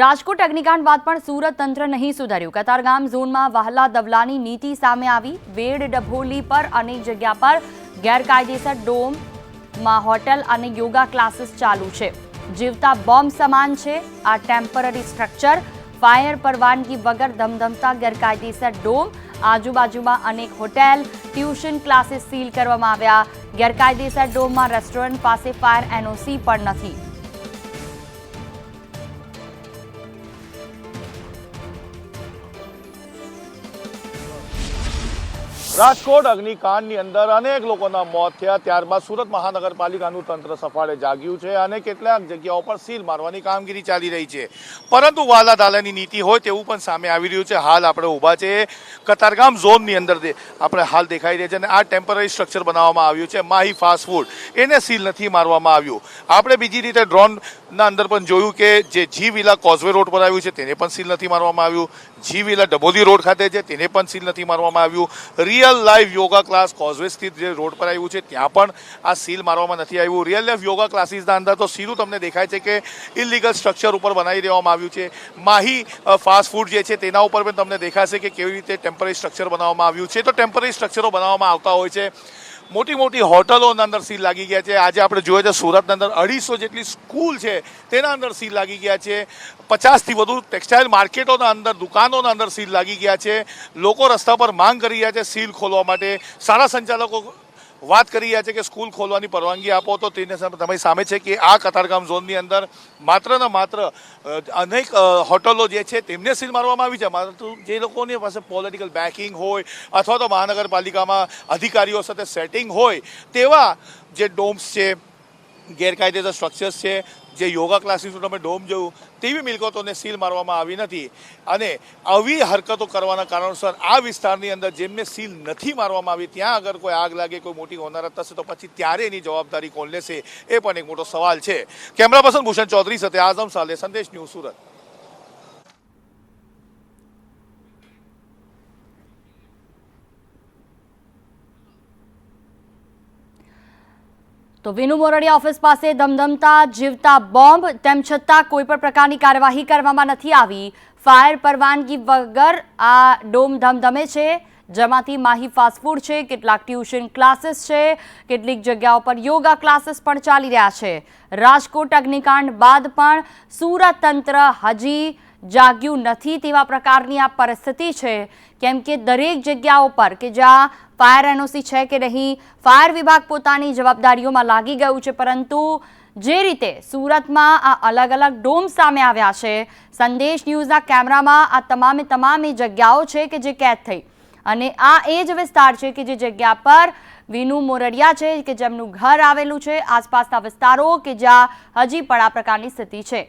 રાજકોટ અગ્નિકાંડ બાદ પણ સુરત તંત્ર નહીં સુધર્યું. કતારગામ ઝોનમાં વહાલા દવલાની નીતિ સામે આવી. વેડ ડભોલી પર અનેક જગ્યા પર ગેરકાયદેસર ડોમમાં હોટલ અને યોગા ક્લાસીસ ચાલુ છે. જીવતા બોમ્બ સમાન છે. આ ટેમ્પરરી સ્ટ્રક્ચર ફાયર પરવાનગી વગર ધમધમતા ગેરકાયદેસર ડોમ, આજુબાજુમાં અનેક હોટેલ, ટ્યુશન ક્લાસીસ સીલ કરવામાં આવ્યા. ગેરકાયદેસર ડોમમાં રેસ્ટોરન્ટ પાસે ફાયર એનઓસી પણ નથી. રાજકોટ અગ્નિકાંડની અંદર અનેક લોકોના મોત થયા. ત્યારબાદ સુરત મહાનગરપાલિકાનું તંત્ર સફાળે જાગ્યું છે અને કેટલાક જગ્યાઓ પર સીલ મારવાની કામગીરી ચાલી રહી છે. પરંતુ વાલા દાલાની નીતિ હોય તેવું પણ સામે આવી રહ્યું છે. હાલ આપણે ઊભા છે કતારગામ ઝોનની અંદર આપણે હાલ દેખાઈ રહ્યા છે અને આ ટેમ્પરરી સ્ટ્રક્ચર બનાવવામાં આવ્યું છે. Mahi fast food. એને સીલ નથી મારવામાં આવ્યું. આપણે બીજી રીતે ડ્રોનના અંદર પણ જોયું કે જે જી વિલા કોઝવે રોડ પર આવ્યું છે તેને પણ સીલ નથી મારવામાં આવ્યું. જી વિલા ડબોલી રોડ ખાતે છે, તેને પણ સીલ નથી મારવામાં આવ્યું. Real life yoga class causeway સ્થિત જે રોડ પર આવ્યું છે, ત્યાં પણ આ સીલ મારવામાં નથી આવ્યું. રિયલ લાઈફ યોગા ક્લાસીસના અંદર તો સીધું તમને દેખાય છે કે ઇલીગલ સ્ટ્રક્ચર ઉપર બનાવી દેવામાં આવ્યું છે. માહી ફાસ્ટ ફૂડ જે છે, તેના ઉપર પણ તમને દેખાશે કે કેવી રીતે ટેમ્પરરી સ્ટ્રક્ચર બનાવવામાં આવ્યું છે. તો ટેમ્પરરી સ્ટ્રક્ચરો બનાવવામાં આવતા હોય છે. મોટી મોટી હોટલોના અંદર સીલ લાગી ગયા છે. આજે આપણે જોઈએ તો સુરતના અંદર અઢીસો જેટલી સ્કૂલ છે, તેના અંદર સીલ લાગી ગયા છે. પચાસથી વધુ ટેક્સટાઇલ માર્કેટોના અંદર, દુકાનોના અંદર સીલ લાગી ગયા છે. લોકો રસ્તા પર માંગ કરી રહ્યા છે સીલ ખોલવા માટે. શાળા સંચાલકો વાત કરી રહ્યા છે કે સ્કૂલ ખોલવાની પરવાનગી આપો તો તેને તમારી સામે છે કે આ કતારગામ ઝોનની અંદર માત્ર ને માત્ર અનેક હોટલો જે છે તેમને સીલ મારવામાં આવી છે. માત્ર જે લોકોની પાસે પોલિટિકલ બેકિંગ હોય અથવા તો મહાનગરપાલિકામાં અધિકારીઓ સાથે સેટિંગ હોય, તેવા જે ડોમ્સ છે ગેરકાયદેસર સ્ટ્રક્ચર્સ છે, જે યોગા ક્લાસીસનું તમે ડોમ જોયું, તેવી મિલકતોને સીલ મારવામાં આવી નથી. અને આવી હરકતો કરવાના કારણોસર આ વિસ્તારની અંદર જેમને સીલ નથી મારવામાં આવી, ત્યાં અગર કોઈ આગ લાગે, કોઈ મોટી હોનારત થશે, તો પછી ત્યારે એની જવાબદારી કોણ લેશે? એ પણ એક મોટો સવાલ છે. કેમેરા પર્સન ભૂષણ ચૌધરી સાથે આઝમ સાલે, સંદેશ ન્યૂઝ સુરત. તો વિનુ મોરડિયા ઓફિસ પાસે ધમધમતા, જીવતા બોમ્બ, તેમ છતાં કોઈ પણ પ્રકારની કાર્યવાહી કરવામાં નથી આવી. ફાયર પરવાનગી વગર આ ડોમ ધમધમે છે. જેમાંથી માહી ફાસ્ટફૂડ છે, કેટલાક ટ્યુશન ક્લાસીસ છે, કેટલીક જગ્યાઓ પર યોગા ક્લાસીસ પણ ચાલી રહ્યા છે. રાજકોટ અગ્નિકાંડ બાદ પણ સુરત તંત્ર હજી જાગ્યું નથી તેવા પ્રકારની આ પરિસ્થિતિ છે. કેમ કે દરેક જગ્યાઓ પર કે જ્યાં ફાયર એનઓસી છે કે નહીં, ફાયર વિભાગ પોતાની જવાબદારીઓમાં લાગી ગયું છે. પરંતુ જે રીતે સુરતમાં આ અલગ અલગ ડોમ સામે આવ્યા છે, સંદેશ ન્યૂઝના કેમેરામાં આ તમામે તમામ એ જગ્યાઓ છે કે જે કેદ થઈ. અને આ એ જ વિસ્તાર છે કે જે જગ્યા પર વિનુ મોરડિયા છે કે જેમનું ઘર આવેલું છે, આસપાસના વિસ્તારો કે જ્યાં હજી પણ આ પ્રકારની સ્થિતિ છે.